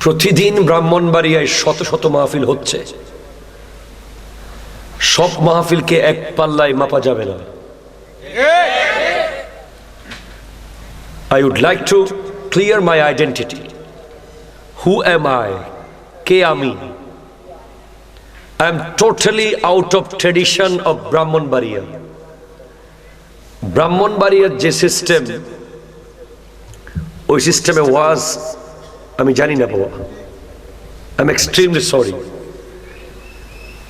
প্রতিদিন ব্রাহ্মণবাড়িয়ায় শত শত মাহফিল হচ্ছে। সব মাহফিলকে এক পাল্লায় মাপা যাবে না। I would like to clear my identity. Who am I কে আমি? I am totally out of tradition of Brahmanbaria ব্রাহ্মণবাড়িয়ার যে সিস্টেম ওই সিস্টেমে ওয়াজ আমি জানি না বাবা। I am extremely sorry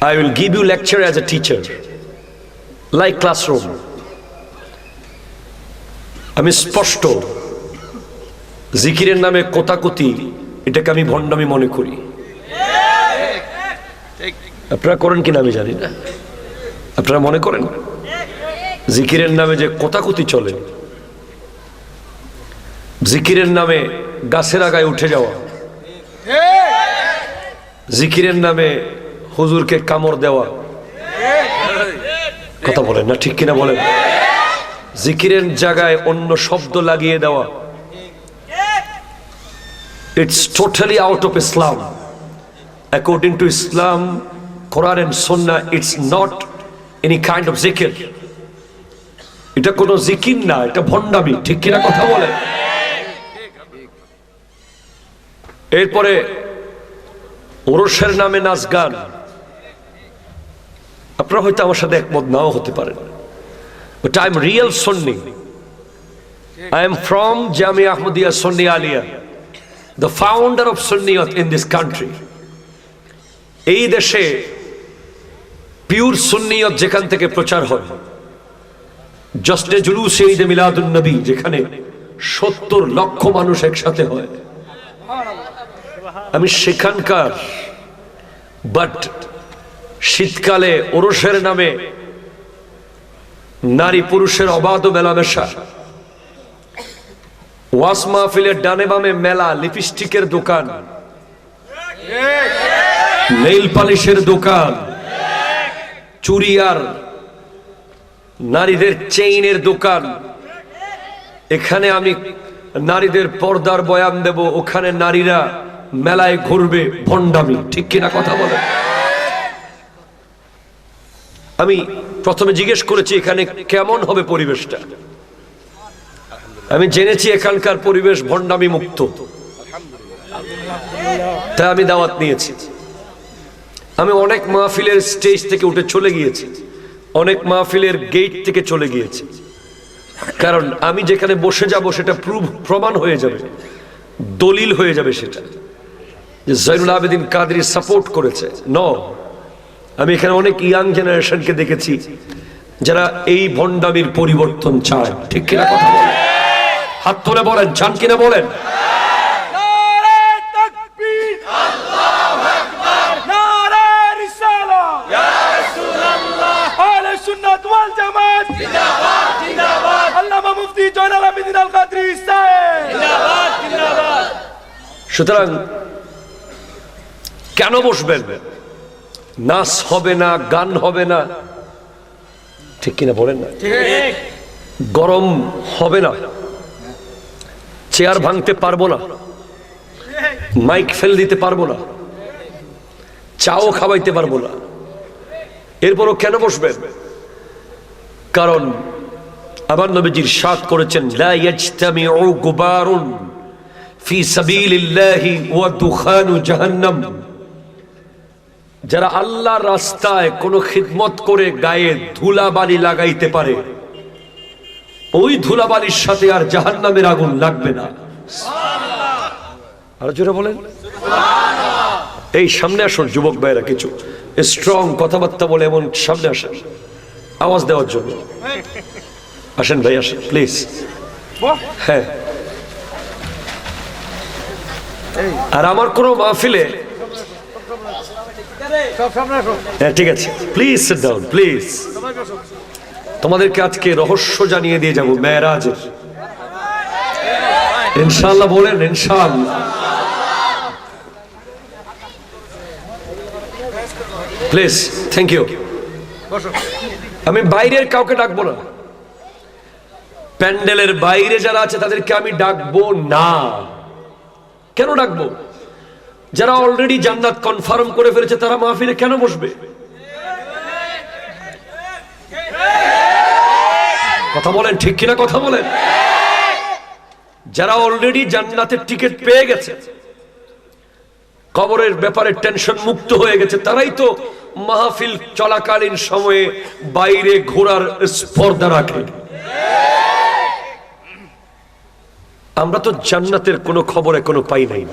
I will give you lecture as a teacher like classroom আমি স্পষ্ট। জিকিরের নামে কোতাকুতি, এটাকে আমি ভণ্ডামি মনে করি। আপনারা করেন কিনা আমি জানি না। আপনারা মনে করেন? জিকিরের নামে যে কোতাকুতি চলে, জিকিরের নামে গাছের আগায় উঠে যাওয়া। জিকিরের নামে হুজুরকে কামড় দেওয়া। কথা বলেন না, ঠিক কিনা বলেন? জিকিরের জায়গায় অন্য শব্দ লাগিয়ে দেওয়া। It's totally out of Islam according to Islam Quran and Sunnah it's not any kind of dhikr এটা কোনো জিকির না, এটা ভণ্ডামি, ঠিক কিনা কথা বলে এরপরে ওরসের নামে নাচ গান আপনারা হয়তো আমার সাথে একমত নাও হতে পারেন But I'm real Sunni. I am from Jamia Ahmadiyya Sunni Aliyah, the founder of Sunniyat in this country. এই দেশে পিওর সুন্নিয়ত যেখান থেকে প্রচার হয় জশ্নে জুলুস ঈদে মিলাদুন নবী যেখানে সত্তর লক্ষ মানুষ একসাথে হয় আমি সেখানকার বাট শীতকালে ওরসের নামে নারী পুরুষের অবাধ মেলামেশা। ওয়াস মাহফিলের ডানে বামে মেলা লিপস্টিকের দোকান। নেইল পালিশের দোকান। চুরিয়ার নারীদের চেইনের দোকান। এখানে আমি নারীদের পর্দার বয়ান দেব, ওখানে নারীরা মেলায় ঘুরবে ভণ্ডামি। ঠিক কিনা কথা বলে আমি প্রথমে জিজ্ঞেস করেছি, এখানে কেমন হবে পরিবেশটা? আমি জেনেছি এখানকার পরিবেশ ভণ্ডামি মুক্ত। তাই আমি দাওয়াত নিয়েছি। আমি অনেক মাহফিলের স্টেজ থেকে উঠে চলে গিয়েছি। অনেক মাহফিলের গেট থেকে চলে গিয়েছি। কারণ আমি যেখানে বসে যাব, সেটা প্রুভ প্রমাণ হয়ে যাবে। দলিল হয়ে যাবে সেটা। যে জৈনুল আবেদিন কাদরি সাপোর্ট করেছে। ন আমি এখানে অনেক ইয়াং জেনারেশনকে দেখেছি যারা এই ভণ্ডামির পরিবর্তন চায়। ঠিক কিনা কথা বলেন? হাত তুলে বলেন চান কিনা বলেন? সুতরাং কেন বসবেন? নাচ হবে না গান হবে না। ঠিক কিনা বলেন না? গরম হবে না। চেয়ার ভাঙতে পারব না। মাইক ফেল দিতে পারব না। চাও খাওয়াইতে পারব না। এরপরও কেন বসবেন? কারণ আমার নবীজির সাত করেছেন ফি সাবিলিল্লাহি ওয়া দুখানু জাহান্নাম। যারা আল্লাহর রাস্তায় কোনো খিদমত করে গায়ে ধুলাবালি লাগাইতে পারে, ওই ধুলাবালির সাথে আর জাহান নামের আগুন লাগবে না। আর জোরে বলেন। এই সামনে আসুন, যুবক ভাইরা কিছু স্ট্রং কথাবার্তা বলে এমন সামনে আসেন। আওয়াজ দেওয়ার জন্য। আসেন ভাই, আসেন প্লিজ হ্যাঁ। আর আমার কোনো মাহফিলে হ্যাঁ তোমাদেরকে আজকে রহস্য জানিয়ে দিয়ে যাব, মেয়েরাজের। ইনশাল্লাহ বলেন ইনশাল্লাহ প্লিজ থ্যাংক ইউ আমি বাইরের কাউকে ডাকবো না। প্যান্ডেলের বাইরে যারা আছে, তাদেরকে আমি ডাকবো না। কেন ডাকবো? যারা অলরেডি জান্নাত কনফার্ম করে ফেলেছে, তারা মাহফিলে কেন বসবে? কথা বলেন, ঠিক কিনা কথা বলেন? যারা অলরেডি জান্নাতের টিকিট পেয়ে গেছে, কবরের ব্যাপারে টেনশন মুক্ত হয়ে গেছে, তারাই তো মাহফিল চলাকালীন সময়ে বাইরে ঘোরার স্পর্ধা রাখে। আমরা তো জান্নাতের কোনো খবর এখনও পাই নাই।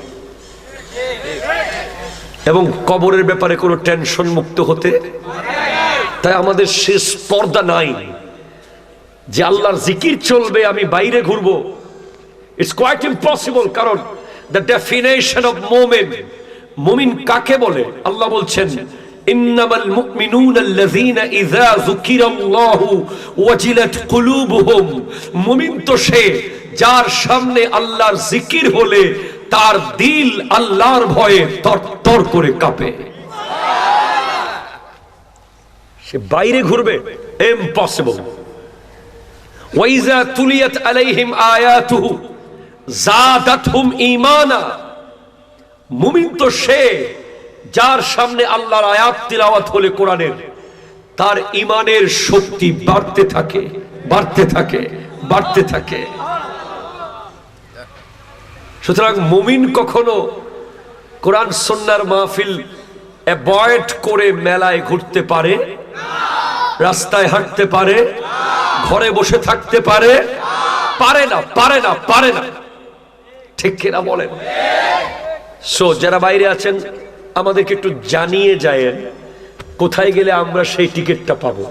এবং কবরের ব্যাপারে কোনো টেনশন মুক্ত হতে। তাই আমাদের শেষ স্পর্ধা নাই। যে আল্লাহর জিকির চলবে, আমি বাইরে ঘুরবো। ইটস কোয়াইট ইম্পসিবল কারণ দ্য ডেফিনেশন অফ মোমেন মুমিন কাকে বলে? আল্লাহ বলছেন, ইন্নামাল মুমিনুনা আল্লাযীনা ইযা যুকিরাল্লাহু ওয়াজিলাত কুলুবুহুম। মুমিন তো সে যার সামনে আল্লাহর জিকির হলে তার দিল আল্লাহর ভয়ে তরতর করে কাঁপে। সে বাইরে ঘুরবে। ইম্পসিবল ওয়াইজা তুলিয়াত আলাইহিম আয়াতুহু ঈমানা। মুমিন তো সে যার সামনে আল্লাহর আয়াত তিলাওয়াত হলে কোরআনের, তার ইমানের শক্তি বাড়তে থাকে বাড়তে থাকে বাড়তে থাকে। সুতরাং মুমিন কখনো কোরআন সন্ন্যার মাহফিল অ্যাভয়েড করে মেলায় ঘুরতে পারে, রাস্তায় হাঁটতে পারে, ঘরে বসে থাকতে পারে পারে না পারে না পারে না। ঠিক কিনা বলেন? সো যারা বাইরে আছেন, আমাদেরকে একটু জানিয়ে যায়েন, কোথায় গেলে আমরা সেই টিকিটটা পাবো।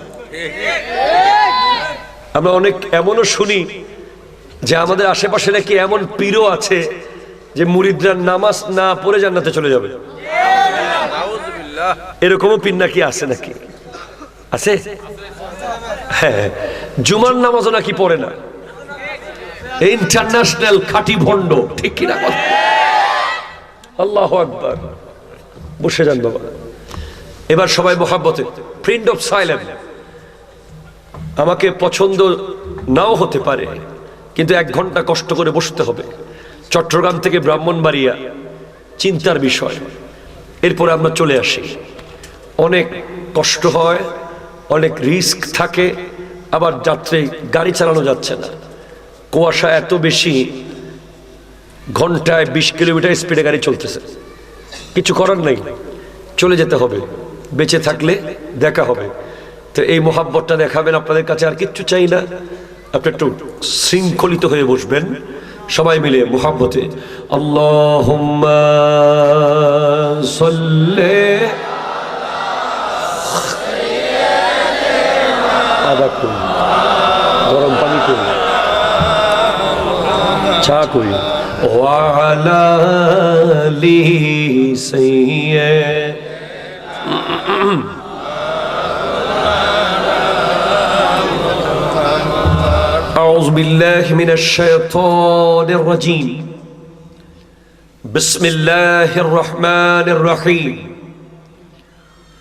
আমরা অনেক এমনও শুনি যে আমাদের আশেপাশে নাকি এমন পীরও আছে যে মুরিদরা নামাজ না পড়ে জান্নাতে চলে যাবে। এরকমও পীর নাকি আছে নাকি? আছে? হ্যাঁ জুমার নামাজও নাকি পড়ে না। ইন্টারন্যাশনাল খাটি ভণ্ড, ঠিক কিনা আল্লাহ আকবার। বসে যান বাবা। এবার সবাই মোহাব্বতে ফ্রেন্ড অফ সাইলেম আমাকে পছন্দ নাও হতে পারে। কিন্তু এক ঘণ্টা কষ্ট করে বসতে হবে। চট্টগ্রাম থেকে ব্রাহ্মণবাড়িয়া, চিন্তার বিষয়। এরপরে আমরা চলে আসি। অনেক কষ্ট হয়, অনেক রিস্ক থাকে, আবার যাত্রে গাড়ি চালানো যাচ্ছে না। কুয়াশা এত বেশি, ঘন্টায় বিশ কিলোমিটার স্পিডে গাড়ি চলতেছে। কিছু করার নেই, চলে যেতে হবে। বেঁচে থাকলে দেখা হবে। তো এই মোহাব্বতটা দেখাবেন আপনাদের কাছে, আর কিচ্ছু চাই না। আপনি একটু শৃঙ্খলিত হয়ে বসবেন। সবাই মিলে মোহাব্বতে আল্লাহ আদা গরম পানি করুন চা করি ওয়ালা সৈয়ে أعوذ بالله من الشيطان الرجيم. بسم الله الرحمن الرحيم.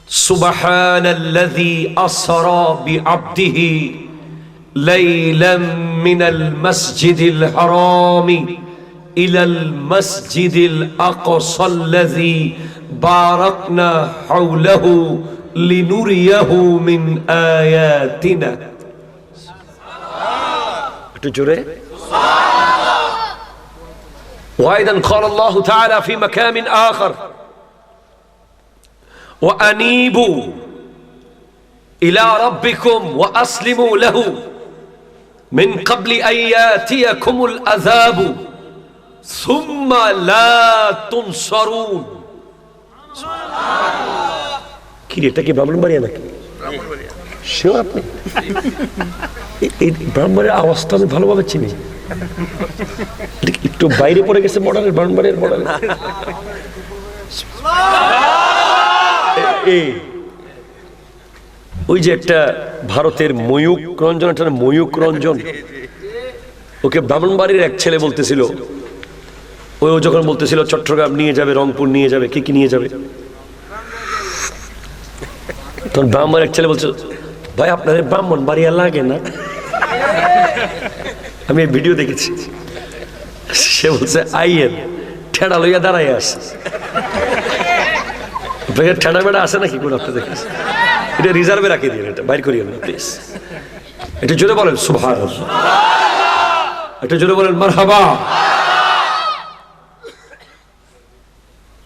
سبحان الذي أسرى بعبده ليلا من المسجد الحرام إلى المسجد الأقصى الذي باركنا حوله لنريه من آياتنا. تجري وأيضا قال الله تعالى في مكان آخر وأنيبوا إلى ربكم وأسلموا له من قبل أن ياتيكم العذاب ثم لا تنصرون কি রে, এটা কি ব্রাহ্মণবাড়িয়া নাকি সেও আপনি। এই ব্রাহ্মণের আওয়াজটা আমি ভালোভাবে চিনি। একটু বাইরে পড়ে গেছে বর্ডারের ব্রাহ্মণবাড়িয়ার বর্ডারে ওই যে একটা ভারতের ময়ূক রঞ্জন, একটা ময়ূক রঞ্জন। ওকে ব্রাহ্মণবাড়ির এক ছেলে বলতেছিল। ও যখন বলতেছিল, চট্টগ্রাম নিয়ে যাবে, রংপুর নিয়ে যাবে, কি কি নিয়ে যাবে? তখন ব্রাহ্মণ এক ছেলে বলছে ভাই আপনার ব্রাহ্মণ বাড়িয়া লাগে না আমি এই ভিডিও দেখেছি সে বলছে আইয়েন ঠেড়া লইয়া দাঁড়াই আছে ভাইয়া ঠেড়া বেড়া আছে নাকি কোন আপনাদের কাছে এটা রিজার্ভে রাখি দিন এটা বাইর করিয়েন না প্লিজ এটা জোরে বলেন সুভাষ এটা জোরে বলেন মারহাবা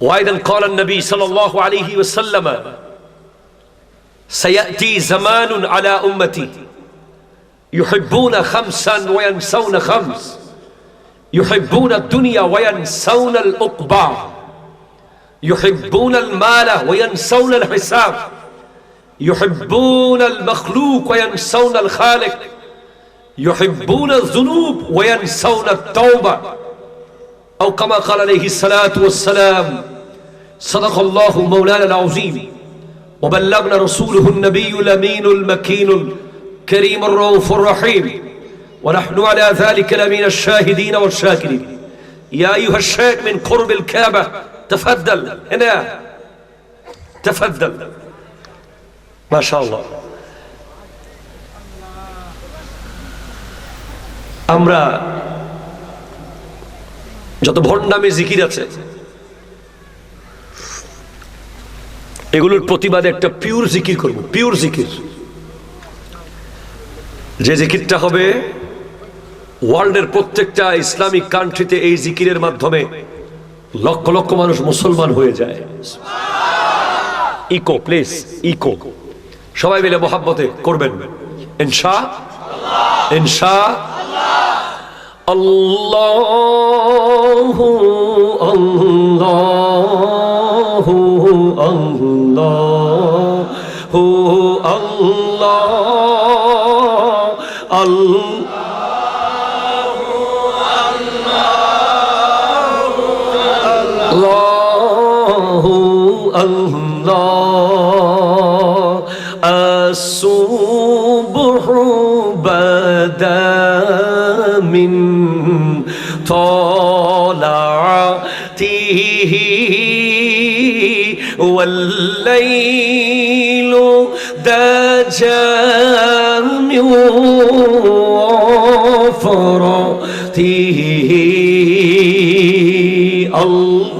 وأيضا قال النبي صلى الله عليه وسلم سيأتي زمان على أمتي. يحبون خمسا وينسون خمس. يحبون الدنيا وينسون الأقبى يحبون المال وينسون الحساب. يحبون المخلوق وينسون الخالق. يحبون الذنوب وينسون التوبة. أو كما قال عليه الصلاة والسلام صدق الله مولانا العظيم. وبلغنا رسوله النبي الأمين المكين الكريم الرؤوف الرحيم ونحن على ذلك لمن الشاهدين والشاكرين يا أيها الشيخ من قرب الكعبة تفضل هنا تفضل ما شاء الله আমরা যত ভণ্ডামে জিকির আছে এগুলোর প্রতিবাদে একটা পিওর জিকির করব পিওর জিকির যে জিকিরটা হবে ওয়ার্ল্ডের প্রত্যেকটা ইসলামিক কান্ট্রিতে এই জিকিরের মাধ্যমে লক্ষ লক্ষ মানুষ মুসলমান হয়ে যায়। ইকো প্লিজ ইকো সবাই মিলে মোহাব্বতে করবেন। ইনশা ইনশা। আল্লাহু আল্লাহু আল্লাহু। الله الله الله الله الصبح بدا من طلعته والليل دجى من وفرته الله الله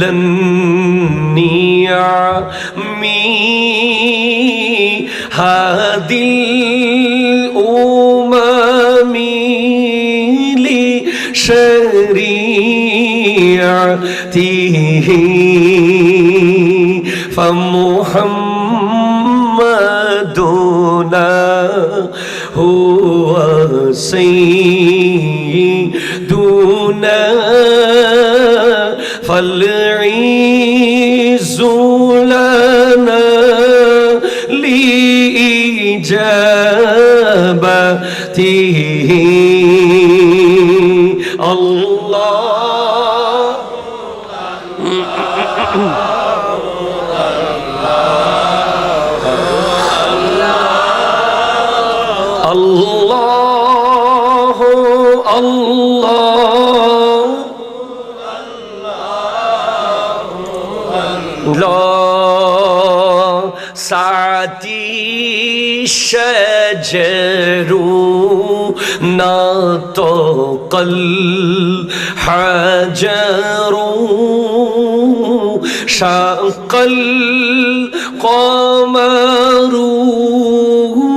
لن يعمي هذه الأمم لشريعته فمحمد هو سيد فالعز لنا لإجابته. الشجر نطق الحجر شق القمر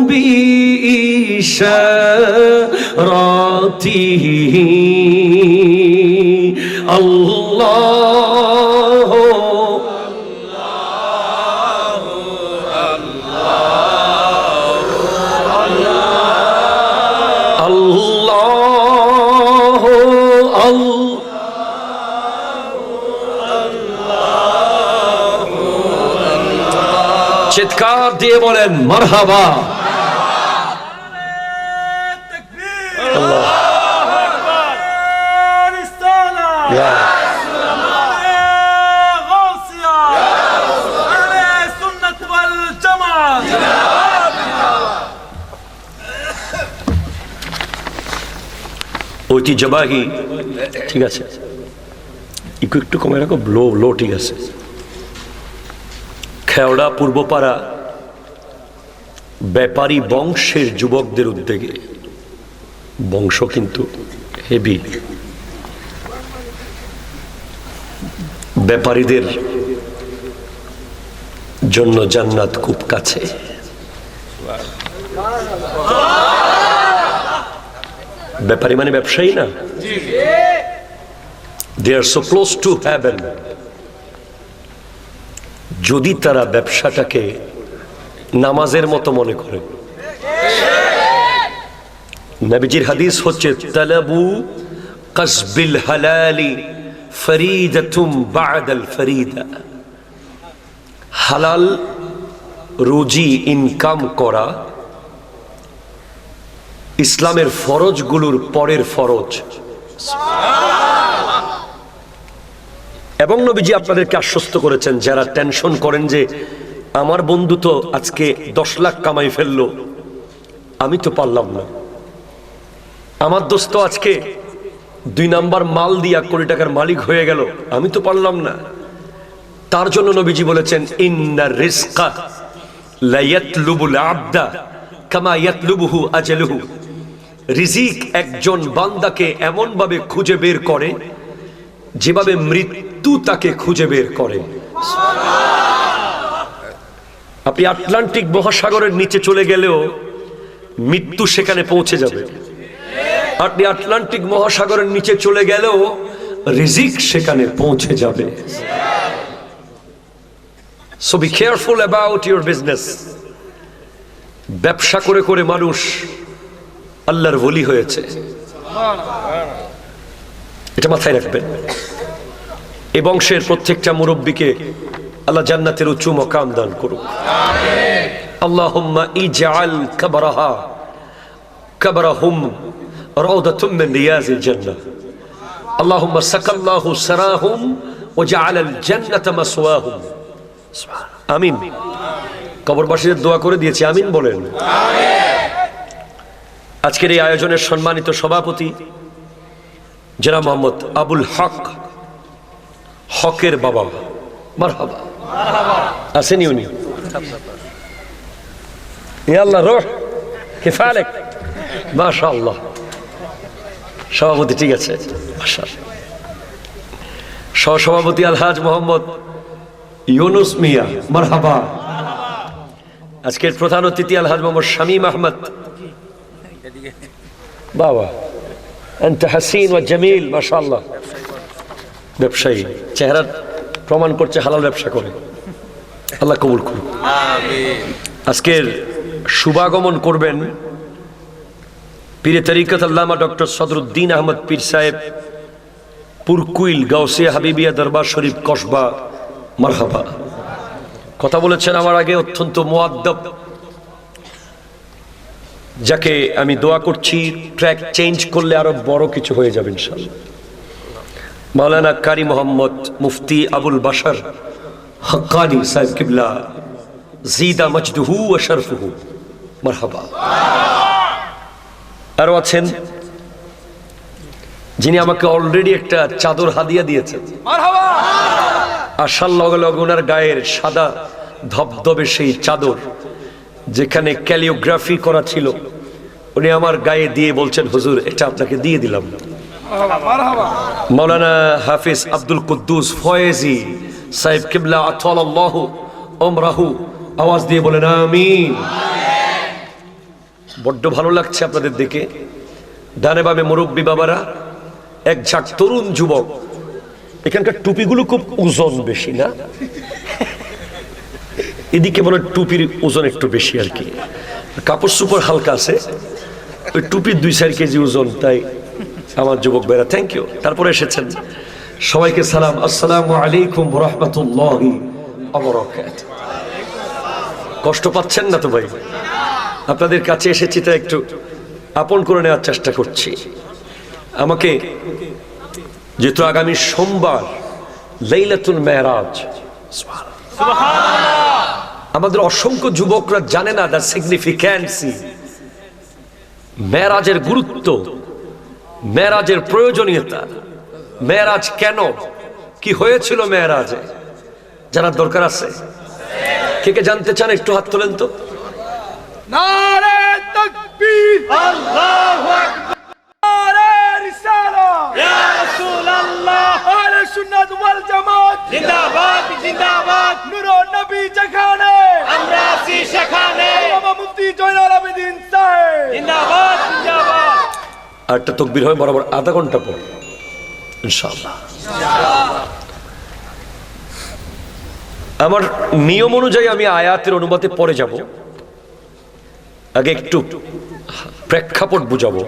بإشارته চিৎকার দিয়ে বলেন মারহাবা ঐতিহ্যবাহী ঠিক আছে একটু একটু কমে রাখো লো লো ঠিক আছে খেওড়া পূর্বপাড়া ব্যাপারী বংশের যুবকদের উদ্যোগে। বংশ কিন্তু হেভি ব্যাপারীদের জন্য জান্নাত খুব কাছে। ব্যাপারী মানে ব্যবসায়ী না? They are so close to heaven যদি তারা ব্যবসাটাকে নামাজের মতো মনে করে। নবীজির হাদিস হচ্ছে, তালাবু কসবিল হালালি ফরিদাতুম বাদাল ফরিদা। হালাল রুজি ইনকাম করা ইসলামের ফরজগুলোর পরের ফরজ। এবং নবীজি আপনাদেরকে আশ্বস্ত করেছেন, যারা টেনশন করেন যে আমার বন্ধু তো আজকে দশ লাখ কামাই ফেলল, আমি তো পারলাম না। আমার দোস্ত আজকে দুই নাম্বার মাল দিয়া কোটি টাকার মালিক হয়ে গেল, আমি তো পারলাম না। তার জন্য নবীজি বলেছেন, ইন্না রিজকা লা ইয়াতলুবুল আবদা কামা ইয়াতলুবুহু আজালুহু। রিজিক একজন বান্দাকে এমন ভাবে খুঁজে বের করে যেভাবে মৃত্যু তাকে খুঁজে বের করে। আপনি আটলান্টিক মহাসাগরের নিচে চলে গেলেও মৃত্যু সেখানে পৌঁছে যাবে। আপনি আটলান্টিক মহাসাগরের নিচে চলে গেলেও রিজিক সেখানে পৌঁছে যাবে। So be careful about your business ব্যবসা করে করে মানুষ আল্লাহর বলি হয়েছে। এটা মাথায় রাখবেন। এ বংশের প্রত্যেকটা মুরব্বীকে আল্লাহ জান্নাতের উঁচু মকাম দান করুক। আল আমিন। কবরবাসীদের দোয়া করে দিয়েছি, আমিন বলেন। আজকের এই আয়োজনের সম্মানিত সভাপতি জেনা মোহাম্মদ আবুল হক, হকের বাবা মারহাবা। আসেনি উনি আল্লাহ, রোহ কিফালেক মাশাআল্লাহ। সভাপতি, ঠিক আছে। মাশাআল্লাহ। সহসভাপতি আলহাজ মোহাম্মদ ইউনুস মিয়া। মারহাবা। আজকের প্রধান অতিথি আলহাজ মোহাম্মদ শামীম আহমদ। বাবা। أنت حسين وجميل ما شاء الله ব্যবসায়ী চেহারা প্রমাণ করছে হালাল ব্যবসা করে আল্লাহ কবুল করুন আজকের শুভাগমন করবেন পীরে তরিকত আল্লামা ডক্টর সদরুদ্দিন আহমদ পীর সাহেব পুরকুইল গাউসিয়া হাবিবিয়া দরবার শরীফ কসবা মারহাবা কথা বলেছেন আমার আগে অত্যন্ত মোয়াদ্দব যাকে আমি দোয়া করছি ট্র্যাক চেঞ্জ করলে আরও বড় কিছু হয়ে যাবে ইনশাল্লাহ মাওলানা কারি মোহাম্মদ মুফতি আবুল বাশার হকানি সাহেব কিবলা জিদা মজদুহু ও শরফুহু। মারহাবা। আরও আছেন? যিনি আমাকে অলরেডি একটা চাদর হাদিয়া দিয়েছেন। আসার লগে লগে ওনার গায়ের সাদা ধবধবে সেই চাদর যেখানে ক্যালিওগ্রাফি করা ছিল উনি আমার গায়ে দিয়ে বলছেন হুজুর এটা আপনাকে দিয়ে দিলাম। মৌলানা হাফিজ আব্দুল কুদ্দুস ফয়েজি সাহেব কিবলা আতলাল্লাহু ওমরাহু আওয়াজ দিয়ে বলেন আমিন। বড্ড ভালো লাগছে আপনাদের দেখে। ডানে বামে মুরব্বী বাবারা এক ঝাঁক তরুণ যুবক। এখানকার টুপিগুলো খুব ওজন বেশি না? এদিকে মনে টুপির ওজন একটু বেশি আর কি। কাপড় সুপর হালকা আছে, ওই টুপির দুই চার কেজি ওজন, তাই আমার যুবক বেড়া থ্যাংক ইউ তারপরে এসেছেন। সবাইকে সালাম। আসসালামু আলাইকুম রহমতুল্লাহি কষ্ট পাচ্ছেন না তো ভাই? আপনাদের কাছে এসেছি তো একটু আপন করে নেওয়ার চেষ্টা করছি। আমাকে যেহেতু আগামী সোমবার, লাইলাতুল মেহরাজ। আমাদের অসংখ্য যুবকরা জানে না দ্য সিগনিফিক্যান্সি মেরাজের গুরুত্ব মেরাজের প্রয়োজনীয়তা মেরাজ কেন? কি হয়েছিল মেরাজে জানার দরকার আছে? কে কে জানতে চান একটু হাত তোলেন তো। আল্লাহু সুন্নাত ওয়াল জামাত। জিন্দাবাদ জিন্দাবাদ। নূর নবী যেখানে। আমরা আছি সেখানে। বাবা মুফতি জয়নাল আবেদিন সাহেব। জিন্দাবাদ জিন্দাবাদ। একটা তকবির হয় বরাবর আধা ঘণ্টা পর। ইনশাআল্লাহ। আমার নিয়ম অনুযায়ী আমি আয়াতের অনুবাদে পরে যাব। আগে একটু প্রেক্ষাপট বুঝাবো।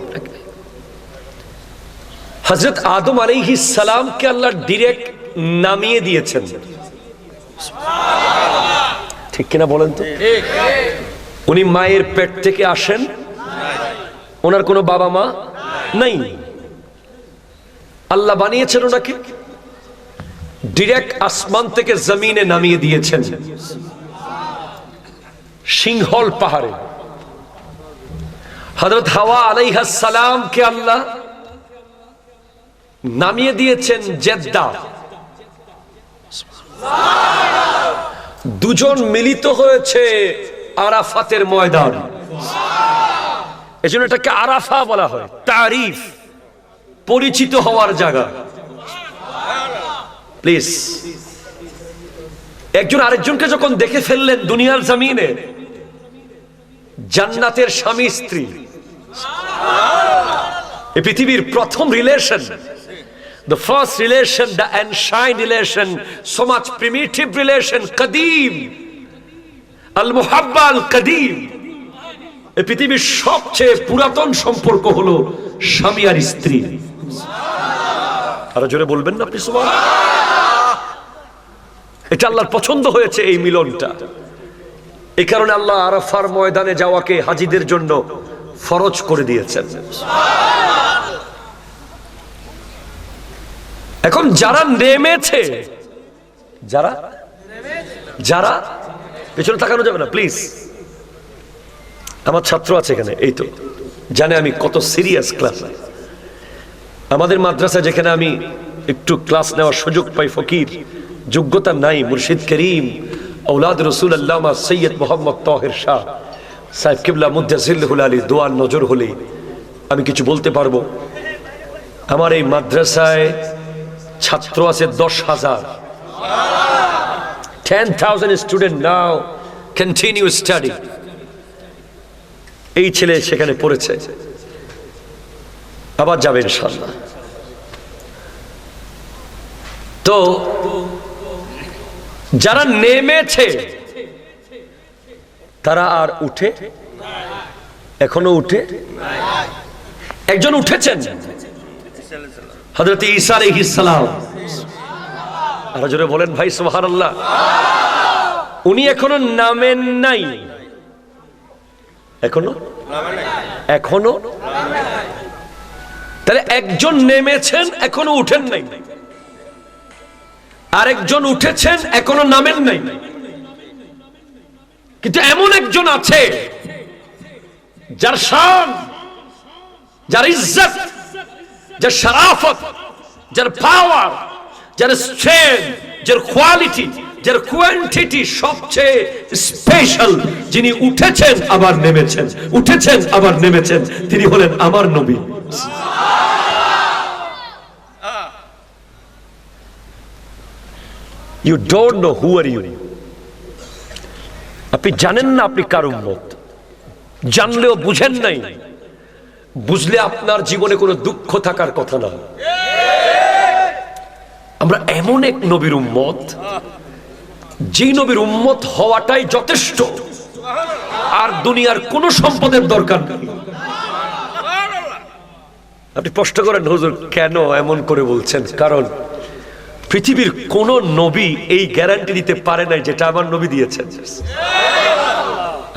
হজরত আদম সালামকে আল্লাহ ডিরেক্ট নামিয়ে দিয়েছেন। ঠিক কিনা বলেন তো? উনি মায়ের পেট থেকে আসেন। ওনার কোনো বাবা মা নাই। আল্লাহ বানিয়েছেন ওনাকে। ডিরেক্ট আসমান থেকে জমিনে নামিয়ে দিয়েছেন। সিংহল পাহাড়ে। হজরত হাওয়া আলাইহাস সালামকে আল্লাহ নামিয়ে দিয়েছেন জেদ্দা। দুজন মিলিত হয়েছে আরাফাতের ময়দান। এজন্য এটাকে আরাফা বলা হয়, তারিফ, পরিচিত হওয়ার জায়গা। প্লিজ, একজন আরেকজনকে যখন দেখে ফেললেন দুনিয়ার জমিনে, জান্নাতের স্বামী, স্ত্রী। এই পৃথিবীর প্রথম relation The first relation, the enshrined relation, so much primitive relation, Qadim, Al Muhabba Al Qadim. এই পৃথিবীর সবচেয়ে পুরাতন সম্পর্ক হলো স্বামী আর স্ত্রী। আরও জোরে বলবেন না আপনি এটা আল্লাহর পছন্দ হয়েছে এই মিলনটা। এই কারণে আল্লাহ আরাফার ময়দানে যাওয়াকে হাজিদের জন্য ফরজ করে দিয়েছেন। এখন যারা নেমেছে, যারা? যারা? পেছনে তাকানো যাবে না প্লিজ আমার ছাত্র আছে এখানে, এই তো। জানে আমি কত সিরিয়াস ক্লাস আমাদের মাদ্রাসা যেখানে আমি একটু ক্লাস নেওয়ার সুযোগ পাই, ফকির, যোগ্যতা নাই, মুর্শিদ করিম ঔলাদ রসুল আল্লামা সৈয়দ মোহাম্মদ তহের শাহ, সাহেব কিবলা মুদাজিল্লাহুল আলী, দোয়ার নজর হলে আমি কিছু বলতে পারব। আমার এই মাদ্রাসায় ছাত্র আছে দশ হাজার। Ten thousand student now continue study এই ছেলে সেখানে পড়েছে। আবার যাবে ইনশাল্লাহ তো যারা নেমেছে, তারা আর উঠে? এখনও উঠে? একজন উঠেছেন? হজরত ঈসা আলাইহিস সালাম। আরও জোরে বলেন ভাই, সুবহানাল্লাহ। উনি এখনও নামেন নাই। এখনও? এখনও? তাহলে একজন নেমেছেন, এখনও উঠেন নাই। আরেকজন উঠেছেন, এখনও নামেন নাই। কিন্তু এমন একজন আছে, যার শান, যার ইজ্জত যার শারাফত, যার পাওয়ার যার স্ট্রেংথ যার কোয়ালিটি যার কোয়ান্টিটি সবচেয়ে স্পেশাল যিনি উঠেছেন, আবার নেমেছেন। উঠেছেন, আবার নেমেছেন। তিনি হলেন আমার নবী। You don't know who are you আপনি জানেন না আপনি কার উম্মত। জানলেও বুঝেন নাই। বুঝলে আপনার জীবনে কোনো দুঃখ থাকার কথা না। আমরা এমন এক নবীর উম্মত, যেই নবীর উম্মত হওয়াটাই যথেষ্ট। আর দুনিয়ার কোনো সম্পদের দরকার নেই। আপনি স্পষ্ট করেন, হুজুর, কেন এমন করে বলছেন? কারণ পৃথিবীর কোন নবী এই গ্যারান্টি দিতে পারে নাই যেটা আমার নবী দিয়েছেন।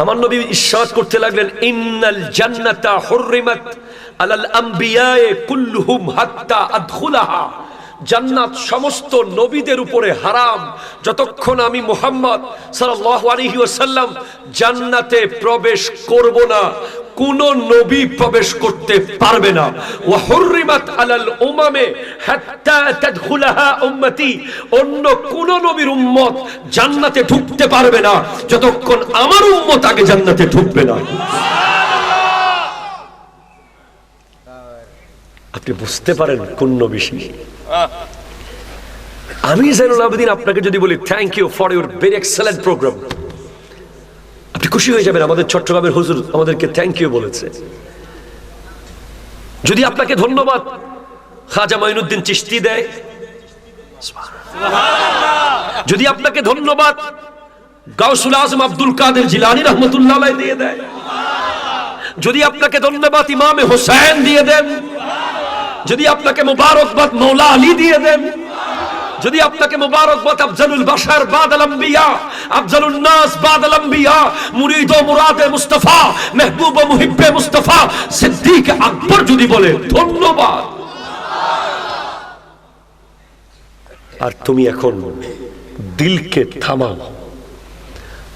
আমার নবী ইরশাদ করতে লাগলেন ইন্নাল জান্নাতা হুররিমাত আলাল আমবিয়ায়ে কুল্লুহুম হাত্তা আদখুলাহা। জান্নাত সমস্ত নবীদের উপরে হারাম। যতক্ষণ আমি মোহাম্মদ ওয়াসাল্লাম জান্নাতে প্রবেশ করব না, কোন নবী প্রবেশ করতে পারবে না। ওয়া হুররিমাত আলাল উমামে হাত্তা তাদখুলাহা উম্মতি। অন্য কোন নবীর উম্মত জান্নাতে ঢুকতে পারবে না, যতক্ষণ আমার উম্মত আগে জান্নাতে ঢুকবে না। আপনি বুঝতে পারেন কোন সে? আমি জাইনুল আবেদিন আপনাকে যদি বলি thank you for your very excellent program আপনি খুশি হয়ে যাবেন, আমাদের চট্টগ্রামের হুজুর আমাদেরকে থ্যাংক ইউ বলেছে যদি আপনাকে ধন্যবাদ, খাজা মাইনুদ্দিন চিস্তি দেয়, যদি আপনাকে ধন্যবাদ, গাউসুল আজম আব্দুল কাদের জিলানি রহমতুল্লাহ দিয়ে দেয়, যদি আপনাকে ধন্যবাদ, ইমামে হোসেন দিয়ে দেন যদি আপনাকে মুবারকবাদ মৌলা আলী দিয়ে দেন যদি আপনাকে মুবারকবাদ আফজালুল বাশার বাদাল আম্বিয়া আফজালুন নাস বাদাল আম্বিয়া মুরিদ ও মুরাদে মুস্তাফা মেহবুব ও মুহিব্বে মুস্তাফা সিদ্দিক আকবর যদি বলে ধন্যবাদ আর তুমি এখন দিলকে থামাও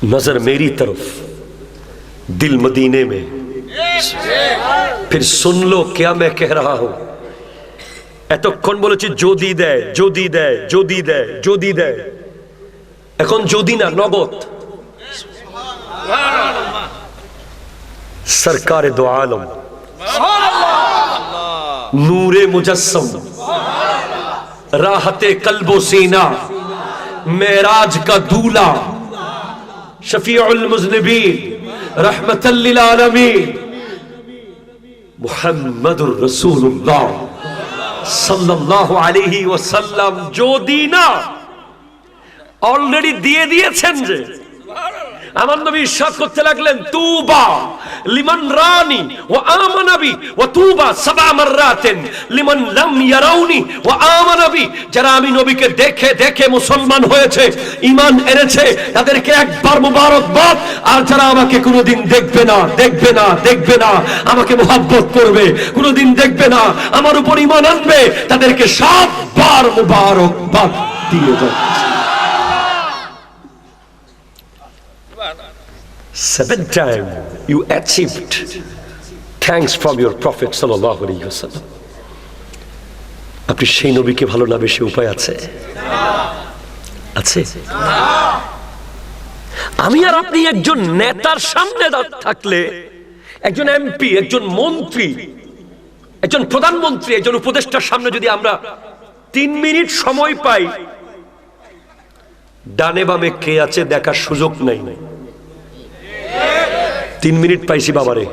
नजर मेरी तरफ दिल मदीने में फिर सुन लो क्या मैं कह रहा हूं এতক্ষণ বলেছি, যদি দেয় যদি দেয় যদি দেয় যদি দেয়। এখন যদি না, নগদ। সরকার দো আলম। নূরে মুজসম। রাহতে কলবো সিনা। মেরাজ কা দুলা। শফিউল মুজনিবিন রহমতাল লিল আলামিন। রাসূলুল্লাহ। সাল্লাল্লাহু আলাইহি ওয়াসাল্লাম যদি না অলরেডি দিয়ে দিয়েছেন যে আমার নবী ইরশাদ করতে লাগলেন, তুবা লিমান রানি ওয়া আমানাবি ওয়া তুবা সাবা মাররাতেন লিমান লাম ইয়ারাউনি ওয়া আমানাবি যারা আমি নবীকে দেখে দেখে মুসলমান হয়েছে, ঈমান এনেছে, তাদেরকে একবার মুবারকবাদ। আর যারা আমাকে কোনোদিন দেখবে না দেখবে না দেখবে না, আমাকে মোহাব্বত করবে, কোনোদিন দেখবে না, আমার উপর ঈমান আনবে, তাদেরকে সাতবার মুবারকবাদ দিয়ে যাচ্ছে Seven time you achieved thanks from your Prophet sallallahu alaihi wasallam. আপনি সেই নবীকে ভালো না বেশি উপায় আছে? আছে? আমি আর আপনি একজন নেতার সামনে থাকলে, একজন এমপি একজন মন্ত্রী, একজন প্রধানমন্ত্রী, একজন উপদেষ্টার সামনে যদি আমরা তিন মিনিট সময় পাই, ডানে বামে কে আছে দেখার সুযোগ নাই। তিন মিনিট পাইছি বাবারে।